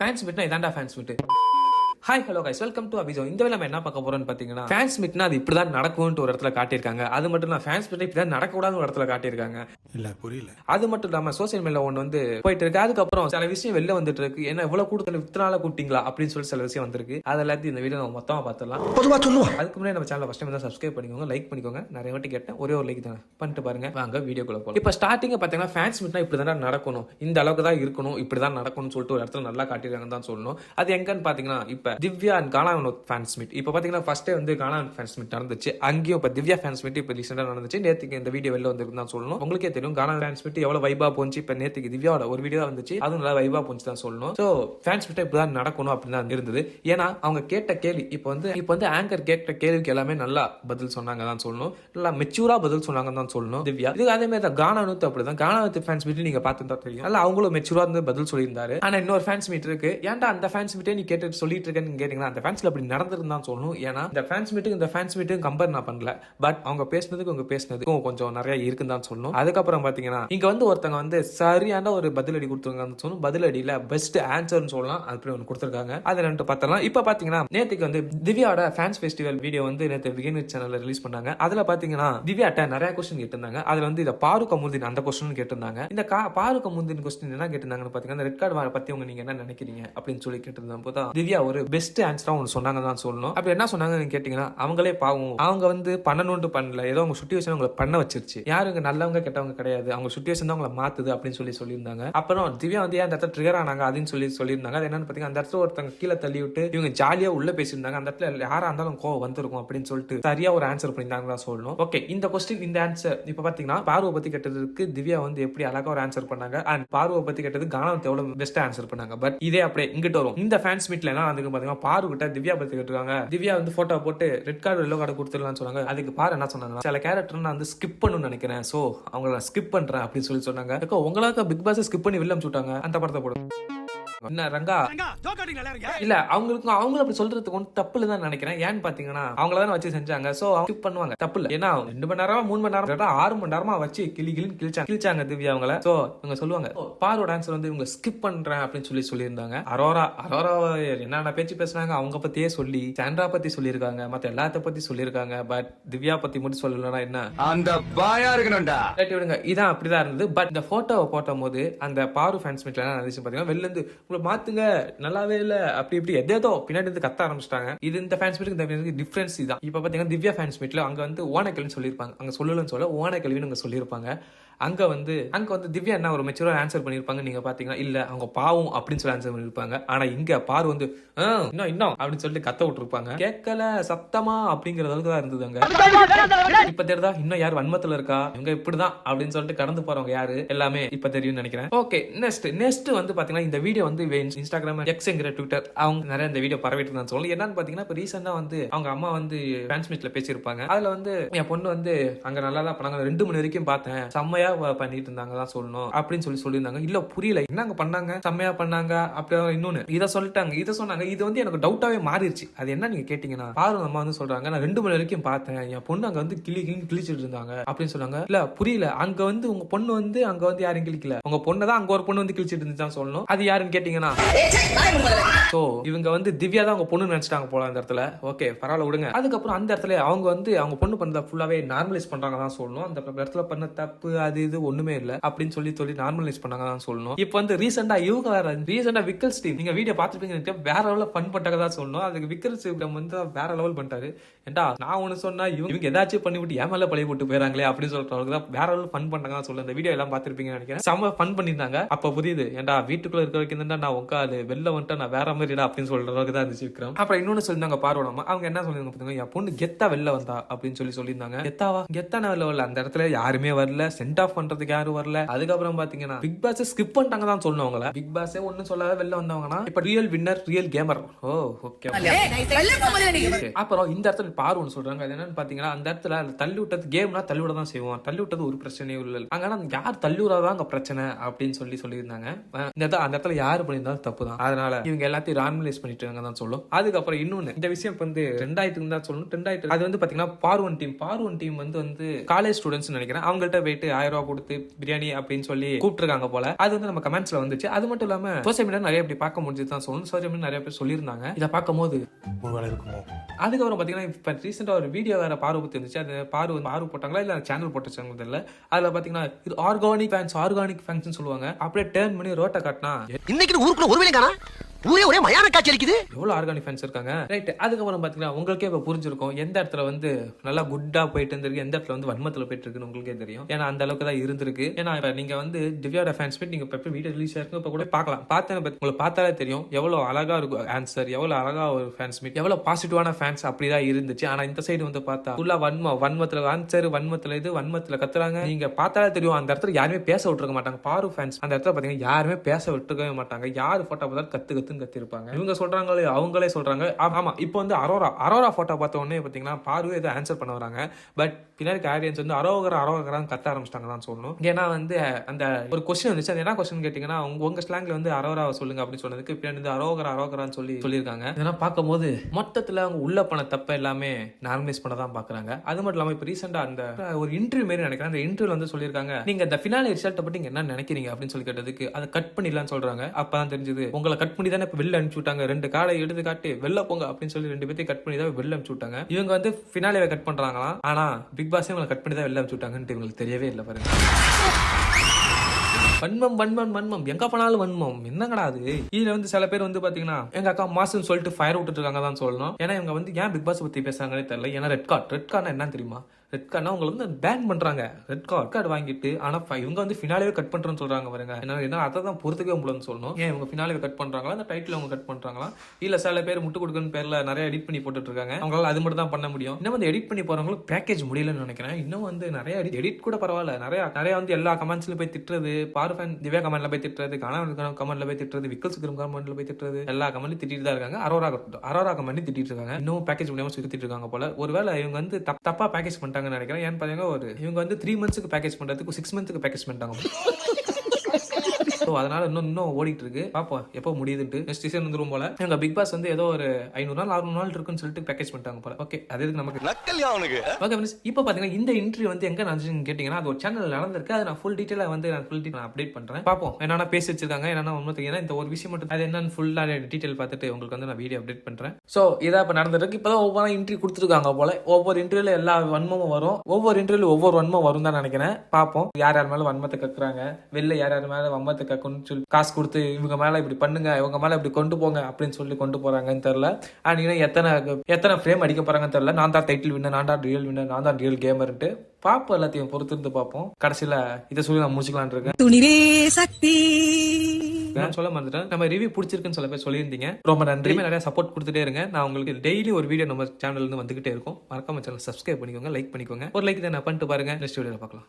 Fans மீட்னா இதாண்டா fans meet hi hello guys welcome to அபிஜோ இந்த வேலை நம்ம என்ன பார்க்க போறோம்னு பார்த்தீங்கன்னா ஃபேன்ஸ் மீட்னா அது இப்படி தான் நடக்கும்னு ஒரு இடத்துல காட்டியிருக்காங்க. அது மட்டும் இல்லை ஃபேன்ஸ் மீட் இப்படி தான் நடக்கக்கூடாதுன்னு ஒரு இடத்துல காட்டியிருக்காங்க. இல்ல புரியல. அது மட்டும் இல்லாம சோசியல் மீடியா ஒன்று வந்து போயிட்டு இருக்கு அதுக்கப்புறம் சில விஷயம் வெளில வந்துட்டு இருக்கு என்ன இவ்வளவு கூட்டத்தில் வித்தனால கூட்டிங்களா அப்படின்னு சொல்லி சில விஷயம் வந்திருக்கு. அது எல்லாத்தையும் இந்த வீடியோ நம்ம மொத்தமா பார்த்துடலாம். பொதுவா சொல்லுவா. அதுக்கு முன்னாடி நம்ம சேனல் ஃபஸ்ட் டைம் தான் சப்ஸ்கிரைப் பண்ணிக்கோங்க லைக் பண்ணிக்கோங்க. நிறைய வாட்டி கேட்டேன். ஒரே ஒரு லைக் தானே. பண்ணிட்டு பாருங்க. வாங்க வீடியோக்குள்ள போகலாம் இப்போ ஸ்டார்டிங் பார்த்தீங்கன்னா ஃபேன்ஸ் மீட்னா இப்படி தான் நடக்கணும். இந்த அளவுக்கு தான் இருக்கணும். இப்படி தான் நடக்கணும்னு சொல்லிட்டு ஒரு இடத்துல நல்லா காட்டியிருக்காங்கன்னு தான் சொல்லணும். அது எங்கன்னு பார்த்தீங்கன்னா இப்போ Divya and Gana fans meet இப்போ பார்த்தீங்கன்னா ஃபர்ஸ்டே வந்து கானா ஃபேன்ஸ் மீட் நடந்துச்சு. அங்கேயும் இப்போ திவ்யா ஃபேன்ஸ் மீட் இப்போ ரீசெண்டாக நடந்துச்சு. நேற்றுக்கு இந்த வீடியோ வெளில வந்திருக்கு தான் சொல்லணும். உங்களுக்கே தெரியும் கானா ஃபேன்ஸ் மீட் எவ்வளோ வைபா போச்சு. இப்போ நேற்றுக்கு திவ்யாவோட ஒரு வீடியோ வந்துச்சு. அதுவும் நல்லா வைபா போச்சு தான் சொல்லணும். ஸோ ஃபேன்ஸ் மீட் இப்படி தான் நடக்கணும் அப்படின்னு தான் இருந்தது. ஏன்னா அவங்க கேட்ட கேள்வி இப்போ வந்து இப்போ வந்து ஆங்கர் கேட்ட கேள்விக்கு எல்லாமே நல்லா பதில் சொன்னாங்க தான் சொல்லணும். நல்லா மெச்சூரா பதில் சொன்னாங்க தான் சொல்லணும் திவ்யா. இது அதே மாதிரி தான் கானானுத்து அப்படிதான். கானானுத்து ஃபேன்ஸ் மீட் நீங்க பார்த்து தான் தெரியும். நல்லா அவங்களும் மெச்சூரா இருந்து பதில் சொல்லியிருந்தாரு. ஆனா இன்னொரு ஃபேன்ஸ் மீட் இருக்கு. ஏன்டா அந்த ஃபேன்ஸ் மீட்டே நீ கேட்டு சொல்லிட்டு இருக்க? கேட்டிங்கன்னா கேட்டீங்கன்னா அந்த ஃபேன்ஸில் அப்படி நடந்திருந்தான்னு சொல்லணும். ஏன்னா இந்த ஃபேன்ஸ் மீட்டுக்கு இந்த ஃபேன்ஸ் மீட்டுக்கு கம்பேர் நான் பண்ணல. பட் அவங்க பேசினதுக்கு அவங்க பேசினதுக்கும் கொஞ்சம் நிறைய இருக்குன்னு தான் சொல்லணும். அதுக்கப்புறம் பார்த்தீங்கன்னா இங்கே வந்து ஒருத்தங்க வந்து சரியான ஒரு பதிலடி கொடுத்துருக்காங்கன்னு சொல்லணும். பதிலடியில் பெஸ்ட் ஆன்சர்னு சொல்லலாம். அப்படி ஒன்று கொடுத்துருக்காங்க. அதை ரெண்டு பார்த்தலாம் இப்போ பார்த்தீங்கன்னா நேற்றுக்கு வந்து திவ்யாவோட ஃபேன்ஸ் ஃபெஸ்டிவல் வீடியோ வந்து நேற்று விகேனர் சேனலில் ரிலீஸ் பண்ணாங்க. அதில் பார்த்தீங்கன்னா திவ்யாட்ட நிறைய கொஸ்டின் கேட்டிருந்தாங்க. அதில் வந்து இந்த பாரு கமுந்தின் அந்த கொஸ்டின் கேட்டிருந்தாங்க. இந்த கா பாரு கமுந்தின் கொஸ்டின் என்ன கேட்டிருந்தாங்கன்னு பார்த்தீங்கன்னா ரெட் கார்டு வார பற்றி உங்க நீங்கள் என்ன நினைக்கிறீங்க? அப்படின்னு சொல்லி கேட்டிருந்தோம் போது திவ்யா ஒரு பெஸ்ட் ஆன்சரா ஒன்று சொன்னாங்க தான் சொல்லணும். அப்படி என்ன சொன்னாங்கன்னு கேட்டீங்கன்னா அவங்களே பாவம். அவங்க வந்து பண்ணணும்னு பண்ணல. ஏதோ அவங்க சுச்சுவேஷன் அவங்களை பண்ண வச்சிருச்சு. யாரும் நல்லவங்க கெட்டவங்க கிடையாது. அவங்க சுச்சுவேஷன் தான் அவங்களை மாத்துது அப்படின்னு சொல்லி சொல்லியிருந்தாங்க. அப்புறம் திவ்யா வந்து ஏன் அந்த இடத்துல ட்ரிகர் ஆனாங்க அப்படின்னு சொல்லி சொல்லியிருந்தாங்க. அது என்னன்னு பாத்தீங்கன்னா அந்த இடத்துல ஒருத்தங்க கீழே தள்ளி விட்டு இவங்க ஜாலியா உள்ள பேசியிருந்தாங்க. அந்த இடத்துல யாரா இருந்தாலும் கோவம் வந்திருக்கும் அப்படின்னு சொல்லிட்டு சரியா ஒரு ஆன்சர் பண்ணியிருந்தாங்க தான் சொல்லணும். ஓகே இந்த கொஸ்டின் இந்த ஆன்சர் இப்ப பாத்தீங்கன்னா பார்வை பத்தி கேட்டதுக்கு திவ்யா வந்து எப்படி அழகா ஒரு ஆன்சர் பண்ணாங்க? அண்ட் பார்வை பத்தி கேட்டது கானம் எவ்வளவு பெஸ்ட் ஆன்சர் பண்ணாங்க? பட் இதே அப்படியே இங்கிட்ட வரும். இந்த ஃபேன்ஸ் மீட்ல எல்லாம் அதுக்கு பாத்தீங்கன்னா பாரு கிட்ட திவ்யா பத்தி கேட்டுருக்காங்க. திவ்யா வந்து போட்டோ போட்டு ரெட் கார்டு எல்லோ கார்டு கொடுத்துடலாம்னு சொன்னாங்க. அதுக்கு பாரு என்ன சொன்னாங்க சில கேரக்டர் நான் வந்து ஸ்கிப் பண்ணணும்னு நினைக்கிறேன். சோ அவங்கள ஸ்கிப் பண்றேன் அப்படின்னு சொல்லி சொன்னாங்க. அக்கா, உங்களுக்கு பிக் பாஸ் ஸ்கிப் பண்ணி வெளில சுட்டாங்க அந்த படத்தை போடு. என்ன ரங்கா? இல்ல அவங்களுக்கும் அவங்களும் அப்படி சொல்றதுக்கு ஒன்றும் தப்பு தான் நினைக்கிறேன். ஏன்னு பாத்தீங்கன்னா அவங்கள தானே வச்சு செஞ்சாங்க. சோ அவங்க skip பண்ணுவாங்க. தப்பு இல்ல ஏன்னா ரெண்டு மணி நேரமா மூணு மணி நேரம் ஆறு மணி நேரமா வச்சு கிளி கிளின்னு கிழிச்சாங்க. கிழிச்சாங்க திவ்யா அவங்கள. சோ இவங்க சொல்லுவாங்க "ஓ, பாரோட ஆன்சர் வந்து இவங்க ஸ்கிப் பண்றேன் அப்படின்னு சொல்லி சொல்லியிருந்தாங்க. அரோரா அரோரா என்னென்ன பேச்சு பேசுனாங்க? அவங்க பத்தியே சொல்லி சாண்ட்ரா பத்தி சொல்லியிருக்காங்க. மத்த எல்லாத்த பத்தி சொல்லியிருக்காங்க. பட் திவ்யா பத்தி மட்டும் சொல்லலன்னா என்ன? அந்த பாயா இருக்கணும்டா. விடுங்க. இதான் அப்படிதான் இருந்தது. பட் இந்த போட்டோவை போட்டும் போது அந்த பாரு ஃபேன்ஸ் மீட்ல என்ன நடந்துச்சு பாத்தீங்கன்னா வெளில இருந்து உங்களை மாத்துங்க நல்லாவே இல்ல அப்படி இப்படி. எதேதோ பின்னாடி இருந்து கத்த ஆரம்பிச்சிட்டாங்க. இது இந்த ஃபேன்ஸ் மீட்டுக்கு இந்த டிஃபரன்ஸ் இதான் இப்போ பார்த்தீங்கன்னா திவ்யா ஃபேன்ஸ் மீட்ல அங்க வந்து ஓனக்கல்னு சொல்லியிருப்பாங்க. அங்க சொல்லலன்னு சொல்ல ஓனக்கல்வின்னு அங்க சொல்லியிருப்பாங்க. அங்கே வந்து அங்கே வந்து திவ்யா என்ன ஒரு மெச்சூராக ஆன்சர் பண்ணியிருப்பாங்க நீங்கள் பார்த்தீங்கன்னா இல்லை அவங்க பாவம் அப்படின்னு சொல்லி ஆன்சர் பண்ணியிருப்பாங்க. ஆனால் இங்கே பார் வந்து "ஆ, இன்னும் இன்னும் அப்படின்னு சொல்லிட்டு கத்த விட்டுருப்பாங்க. கேட்கல சத்தமா அப்படிங்கிற அளவுக்கு தான் இருந்தது அங்கே. இப்ப தெரியுதா இன்னும் யார் வன்மத்தில் இருக்கா? இவங்க இப்படிதான் அப்படின்னு சொல்லிட்டு கடந்து போறவங்க யாரு? எல்லாமே இப்போ தெரியும்னு நினைக்கிறேன். ஓகே நெக்ஸ்ட் நெக்ஸ்ட் வந்து பார்த்தீங்கன்னா இந்த வீடியோ வந்து இன்ஸ்டாகிராம் எக்ஸ்ங்கிற ட்விட்டர் அவங்க நிறைய இந்த வீடியோ பரவிட்டு தான் சொல்லி என்னன்னு பாத்தீங்கன்னா இப்ப ரீசெண்டா வந்து அவங்க அம்மா வந்து டிரான்ஸ்மிட்ல பேசியிருப்பாங்க. அதுல வந்து என் பொண்ணு வந்து அங்க நல்லா தான் பண்ணாங்க. ரெண்டு மணி வரைக்கும் பார்த்தேன். செம்மையா பண்ணிட்டு இருந்தாங்க தான் சொல்லணும். அப்படின்னு சொல்லி சொல்லியிருந்தாங்க. இல்ல புரியல. என்னங்க பண்ணாங்க? செம்மையா பண்ணாங்க? அப்படி இன்னொன்னு. இதை சொல்லிட்டாங்க. இதை சொன்னாங்க. இது வந்து எனக்கு டவுட்டாவே மாறிடுச்சு அது என்ன நீங்க கேட்டீங்கன்னா பாரு அம்மா வந்து சொல்றாங்க. நான் ரெண்டு மணி வரைக்கும் பார்த்தேன். என் பொண்ணு அங்க வந்து கிளி கிளி கிழிச்சிட்டு இருந்தாங்க. அப்படின்னு சொன்னாங்க. இல்ல புரியல. அங்க வந்து உங்க பொண்ணு வந்து அங்க வந்து யாரும் கிழிக்கல. உங்க பொண்ணு தான் அங்க ஒரு பொண்ணு வந்து கிழிச்சிட்டு இருந்துச்சான்னு சொல்லணும். அது யாருன்னு கேட்டீங்கன்னா ஸோ இவங்க வந்து திவ்யா தான் அவங்க பொண்ணு நினச்சிட்டாங்க போல அந்த இடத்துல. ஓகே பரவாயில்ல விடுங்க. அதுக்கப்புறம் அந்த இடத்துல அவங்க வந்து அவங்க பொண்ணு பண்ணதை ஃபுல்லாவே நார்மலைஸ் பண்ணுறாங்க தான் சொல்லணும். அந்த இடத்துல பண்ண தப்பு அது இது ஒன்றுமே இல்லை அப்படின்னு சொல்லி சொல்லி நார்மலைஸ் பண்ணாங்க தான் சொல்லணும். இப்போ வந்து ரீசெண்டாக இவங்க வேற ரீசெண்டாக விக்கல் ஸ்டீவ் நீங்கள் வீடியோ பார்த்துருப்பீங்க வேற லெவலில் ஃபன் பண்ணிட்டாங்க தான் சொல்லணும். அதுக்கு விக்கல் ஸ்டீவ் வந்து வேற லெவல் பண்ணிட்டாரு. ஏன்டா நான் ஒன்று சொன்னால் இவங்க இவங்க ஏதாச்சும் பண்ணி விட்டு ஏன் பழைய போட்டு போயிறாங்களே அப்படின்னு சொல்றவங்க தான் வேற லெவல் ஃபன் பண்ணாங்க தான் சொல்லணும். இந்த வீடியோ எல்லாம் பார்த்துருப்பீங்கன்னு நினைக்கிறேன். செம்ம ஃபன் பண்ணியிருந்தாங்க. அப்போ புரியுது. ஏண்டா வீட்டுக்குள்ளே இருக்க வரைக்கும் நான் உட்காது வெளில வந்துட்டு நான் வேற மாதிரிடா அப்படின்னு சொல்ற அளவுக்கு தான் இருந்துச்சு விக்ரம். அப்புறம் இன்னொன்னு சொல்லியிருந்தாங்க பார்வடமா அவங்க என்ன சொல்லியிருந்தாங்க பாத்தீங்கன்னா என் பொண்ணு கெத்தா வெளில வந்தா அப்படின்னு சொல்லி சொல்லியிருந்தாங்க கெத்தாவா? கெத்தான வெளில வரல. அந்த இடத்துல யாருமே வரல. சென்ட் ஆஃப் பண்றதுக்கு யாரும் வரல. அதுக்கப்புறம் பாத்தீங்கன்னா பிக் பாஸ் ஸ்கிப் பண்ணிட்டாங்க தான் சொல்லணும் அவங்கள. பிக் பாஸே ஒன்னும் சொல்லாத வெளில வந்தவங்கன்னா இப்ப real winner real gamer oh okay அப்புறம் இந்த இடத்துல பாரு ஒன்று சொல்றாங்க. அது என்னன்னு பாத்தீங்கன்னா அந்த இடத்துல தள்ளி விட்டது கேம்னா தள்ளி விட தான் செய்வோம். தள்ளி விட்டது ஒரு பிரச்சனையும் இல்லை. அங்க யார் தள்ளி விடாதான் அங்க பிரச்சனை? அப்படின்னு சொல்லி சொல்லியிருந்தாங்க. இந்த இடத்துல அந்த இடத்துல யார் பண்ணியிருந்தாலும் தப்பு தான் அதனால இவங்க எல்லாத்தையும் நார்மலைஸ் பண்ணிட்டு தான் சொல்லும். அதுக்கப்புறம் இன்னொன்னு இந்த விஷயம் வந்து ரெண்டாயிரத்துக்கு தான் சொல்லணும். ரெண்டாயிரத்து அது வந்து பாத்தீங்கன்னா பார்வன் டீம் பார்வன் டீம் வந்து வந்து காலேஜ் ஸ்டூடெண்ட்ஸ் நினைக்கிறேன். அவங்கள்ட்ட போயிட்டு ஆயிரம் ரூபாய் கொடுத்து பிரியாணி அப்படின்னு சொல்லி கூப்பிட்டுருக்காங்க போல. அது வந்து நம்ம கமெண்ட்ஸ்ல வந்துச்சு. அது மட்டும் இல்லாம சோசியல் மீடியா நிறைய இப்படி பார்க்க முடிஞ்சது தான் சொல்லணும். சோசியல் மீடியா நிறைய பேர் சொல்லியிருந்தாங்க. இதை பார்க்கும்போது ஒரு வேலை இருக்குமோ? அதுக்கப்புறம் பார்த்தீங்கன்னா இப்போ ரீசெண்டாக ஒரு வீடியோ வேற பார்வை இருந்துச்சு. அது பார்வை பார்வை போட்டாங்களா? இல்லை சேனல் போட்டுச்சாங்க தெரியல. அதில் பார்த்தீங்கன்னா இது ஆர்கானிக் ஃபேன்ஸ் ஆர்கானிக் ஃபேன்ஸ் சொல்லுவாங்க. அப்படியே டேர்ன் பண்ணி ரோட்டை காட்டினா இன்னைக்கு ஊருக்குள்ள ஒரு வேலை காணா ஊரே ஒரே மயான காட்சி அளிக்குது எவ்வளோ ஆர்கானிக் ஃபேன்ஸ் இருக்காங்க? ரைட் அதுக்கப்புறம் பார்த்தீங்கன்னா உங்களுக்கே இப்போ புரிஞ்சிருக்கும் எந்த இடத்துல வந்து நல்லா குட்டா போயிட்டு இருந்திருக்கு எந்த இடத்துல வந்து வன்மத்தில் போயிட்டு இருக்குன்னு உங்களுக்கே தெரியும். ஏன்னா அந்த அளவுக்கு தான் இருந்திருக்கு. ஏன்னா இப்போ நீங்கள் வந்து திவ்யாவோட ஃபேன்ஸ் மீட் நீங்கள் இப்போ வீடியோ ரிலீஸ் ஆயிருக்கும் இப்போ கூட பார்க்கலாம். பார்த்தேன் உங்களை பார்த்தாலே தெரியும் எவ்வளோ அழகாக இருக்கும் ஆன்சர் எவ்வளோ அழகா ஒரு ஃபேன்ஸ் மீட் எவ்வளோ பாசிட்டிவான ஃபேன்ஸ் அப்படிதான் இருந்துச்சு. ஆனால் இந்த சைடு வந்து பார்த்தா ஃபுல்லாக வன்மம் வன்மத்தில் ஆன்சர் வன்மத்தில் இது வன்மத்தில் கத்துறாங்க. நீங்கள் பார்த்தாலே தெரியும் அந்த இடத்துல யாருமே பேச விட்டுருக்க மாட்டாங்க. பாரு ஃபேன்ஸ் அந்த இடத்துல பார்த்தீங்கன்னா யாருமே பேச விட்டுருக்கவே மாட்டாங்க. யார் ஃபோட்டோ பார்த்தாலும் கத்து கத்துன்னு கத்திருப்பாங்க. இவங்க சொல்றாங்களே அவங்களே சொல்றாங்க. ஆ- ஆமா இப்போ வந்து அரோரா அரோரா போட்டோ பார்த்த உடனே பாத்தீங்கன்னா பார்வை ஏதோ ஆன்சர் பண்ண வராங்க. பட் பின்னாடி ஆடியன்ஸ் வந்து அரோகர அரோகரான்னு கத்த ஆரம்பிச்சிட்டாங்க தான் சொல்லணும் ஏன்னா வந்து அந்த ஒரு கொஸ்டின் வந்துச்சு. அது என்ன கொஸ்டின் கேட்டீங்கன்னா உங்க உங்க ஸ்லாங்ல வந்து அரோராவை சொல்லுங்க அப்படின்னு சொன்னதுக்கு பின்னாடி வந்து அரோகர அரோகரான்னு சொல்லி சொல்லியிருக்காங்க. இதெல்லாம் பார்க்கும்போது மொத்தத்துல அவங்க உள்ள பண்ண தப்ப எல்லாமே நார்மலைஸ் பண்ண தான் பாக்குறாங்க. அது மட்டும் இல்லாம இப்போ ரீசெண்டா அந்த ஒரு இன்டர்வியூ மாரி நினைக்கிறேன். அந்த இன்டர்வியூ வந்து சொல்லியிருக்காங்க நீங்க இந்த ஃபினாலே ரிசல்ட்டை பத்தி நீங்கள் என்ன நினைக்கிறீங்க? அப்படின்னு சொல்லி கேட்டதுக்கு அதை கட் பண்ணிடலாம்னு சொல்றாங்க. அப்பதான் தெரிஞ்சது உங்களை கட் பண்ணி தான் இப்போ வெளில அனுப்பிச்சு விட்டாங்க. ரெண்டு காலை எடுத்து காட்டி வெளில போங்க அப்படின்னு சொல்லி ரெண்டு பேர்த்தையும் கட் பண்ணி தான் வெளில அனுப்பிச்சு விட்டாங்க. இவங்க வந்து ஃபினாலேவை கட் பண்றாங்களாம். ஆனா பிக் பாஸ் இவங்களை கட் பண்ணி தான் வெளில அனுப்பிச்சு விட்டாங்கன்ட்டு இவங்களுக்கு தெரியவே இல்லை பாருங்க. வன்மம் வன்மம் வன்மம். எங்க போனாலும் வன்மம். என்னங்கடா அது? இதுல வந்து சில பேர் வந்து பாத்தீங்கன்னா எங்க அக்கா மாசுன்னு சொல்லிட்டு ஃபயர் விட்டுட்டு இருக்காங்க தான் சொல்லணும். ஏன்னா இவங்க வந்து ஏன் பிக் பாஸ் பத்தி பேசுறாங்கன்னு தெரியல. ஏன்னா ரெட் கார்டு ரெட் கார்டு என்ன தெரியுமா? ரெட் கார்டு உங்களை வந்து பேன் பண்றாங்க. ரெட் கார்டு கார்டு வாங்கிட்டு ஆனா இவங்க வந்து ஃபினாலேவே கட் பண்றேன்னு சொல்றாங்க பாருங்க. என்ன என்ன அதை தான் பொறுத்துக்கவே முடியலன்னு சொல்லணும். ஏன் இவங்க ஃபினாலே கட் பண்றாங்களா? அந்த டைட்டில் அவங்க கட் பண்றாங்களா? இல்ல சில பேர் முட்டு கொடுக்குன்னு பேர்ல நிறைய எடிட் பண்ணி போட்டுட்டு இருக்காங்க அவங்களால அது மட்டும் தான் பண்ண முடியும். இன்னும் வந்து எடிட் பண்ணி போறவங்களும் பேக்கேஜ் முடியலன்னு நினைக்கிறேன். இன்னும் வந்து நிறைய எடிட் கூட பரவாயில்ல. நிறைய நிறைய வந்து எல்லா கமெண்ட்ஸ்ல போய் திட்டுறது பாரு ஃபேன் திவ்யா கமெண்ட்ல போய் திட்டுறது காணவன் கமெண்ட்ல போய் திட்டுறது விக்கல் சுக்கரம் கமெண்ட்ல போய் திட்டுறது எல்லா கமெண்ட்லையும் திட்டிட்டு தான் இருக்காங்க. அரோரா அரோரா கமெண்ட் திட்டிட்டு இருக்காங்க. இன்னும் பேக்கேஜ் முடியாம சுத்திட்டு இருக்காங்க போல. ஒருவேளை இவங்க வந்து தப்பா பேக்கேஜ் மாட்டாங்கன்னு நினைக்கிறேன். ஏன்னு பாத்தீங்கன்னா ஒரு இவங்க வந்து த்ரீ மந்த்ஸ்க்கு பேக்கேஜ் பண்றதுக்கு சிக்ஸ் மந்த்துக்கு பேக்கேஜ் பண்ணிட்டாங்க. ஸோ அதனால இன்னும் இன்னும் ஓடிட்டு இருக்கு பாப்போம் எப்போ முடியுதுன்ட்டு. நெக்ஸ்ட் சீசன் வந்துரும் போல. எங்க பிக் பாஸ் வந்து ஏதோ ஒரு ஐநூறு நாள் அறுநூறு நாள் இருக்குன்னு சொல்லிட்டு பேக்கேஜ் பண்ணிட்டாங்க போல. ஓகே அது எதுக்கு நமக்கு? அவனுக்கு? ஓகே ஃப்ரெண்ட்ஸ் இப்போ பார்த்தீங்கன்னா இந்த இன்டர்வியூ வந்து எங்க நடந்துச்சுன்னு கேட்டிங்கன்னா அது ஒரு சேனல் நடந்திருக்கு. அதை நான் ஃபுல் டீட்டெயிலாக வந்து நான் ஃபுல் டீட்டெயில் அப்டேட் பண்ணுறேன் பார்ப்போம் என்னென்ன பேசி வச்சிருக்காங்க என்னென்ன ஒன்றும் தெரியும் இந்த ஒரு விஷயம் மட்டும் அது என்னன்னு ஃபுல்லாக டீட்டெயில் பார்த்துட்டு உங்களுக்கு வந்து நான் வீடியோ அப்டேட் பண்ணுறேன் ஸோ இதாக இப்போ நடந்திருக்கு இப்போ தான் ஒவ்வொரு இன்டர்வியூ கொடுத்துருக்காங்க போல. ஒவ்வொரு இன்டர்வியூல எல்லா வன்மமும் வரும். ஒவ்வொரு இன்டர்வியூல ஒவ்வொரு வன்மம் வரும் தான் நினைக்கிறேன். பார்ப்போம் யார் யார் மேலே வன்மத்தை கக்குறாங்க? வெளில யார் யார் மேலே வன்மத்தை கக்கணும்னு சொல்லி காசு கொடுத்து இவங்க மேலே இப்படி பண்ணுங்க இவங்க மேலே இப்படி கொண்டு போங்க அப்படின்னு சொல்லி கொண்டு போறாங்கன்னு தெரியல. அண்ட் இன்னும் எத்தனை எத்தனை ஃப்ரேம் அடிக்க போறாங்கன்னு தெரியல. நான் தான் டைட்டில் வின்னர் நான் தான் ரியல் வின்னர் நான் தான் ரியல் கேமர்ன்ட்டு பார்ப்போம் எல்லாத்தையும் பொறுத்து இருந்து பார்ப்போம். கடைசியில் இதை சொல்லி நான் முடிச்சுக்கலான் இருக்கேன். துணிவே சக்தி. நான் சொல்ல மறந்துட்டேன். நம்ம ரிவ்யூ பிடிச்சிருக்குன்னு சில பேர் சொல்லியிருந்தீங்க. ரொம்ப நன்றி. நிறைய சப்போர்ட் கொடுத்துட்டே இருங்க. நான் உங்களுக்கு டெய்லி ஒரு வீடியோ நம்ம சேனல்ல இருந்து வந்துகிட்டே இருக்கும். மறக்காம சேனல் சப்ஸ்கிரைப் பண்ணிக்கோங்க லைக் பண்ணிக்கோங்க. ஒரு லைக் தான் பண்ணிட்டு பாருங்க. நெக்ஸ்ட் வீடியோல பார்க்கலாம்.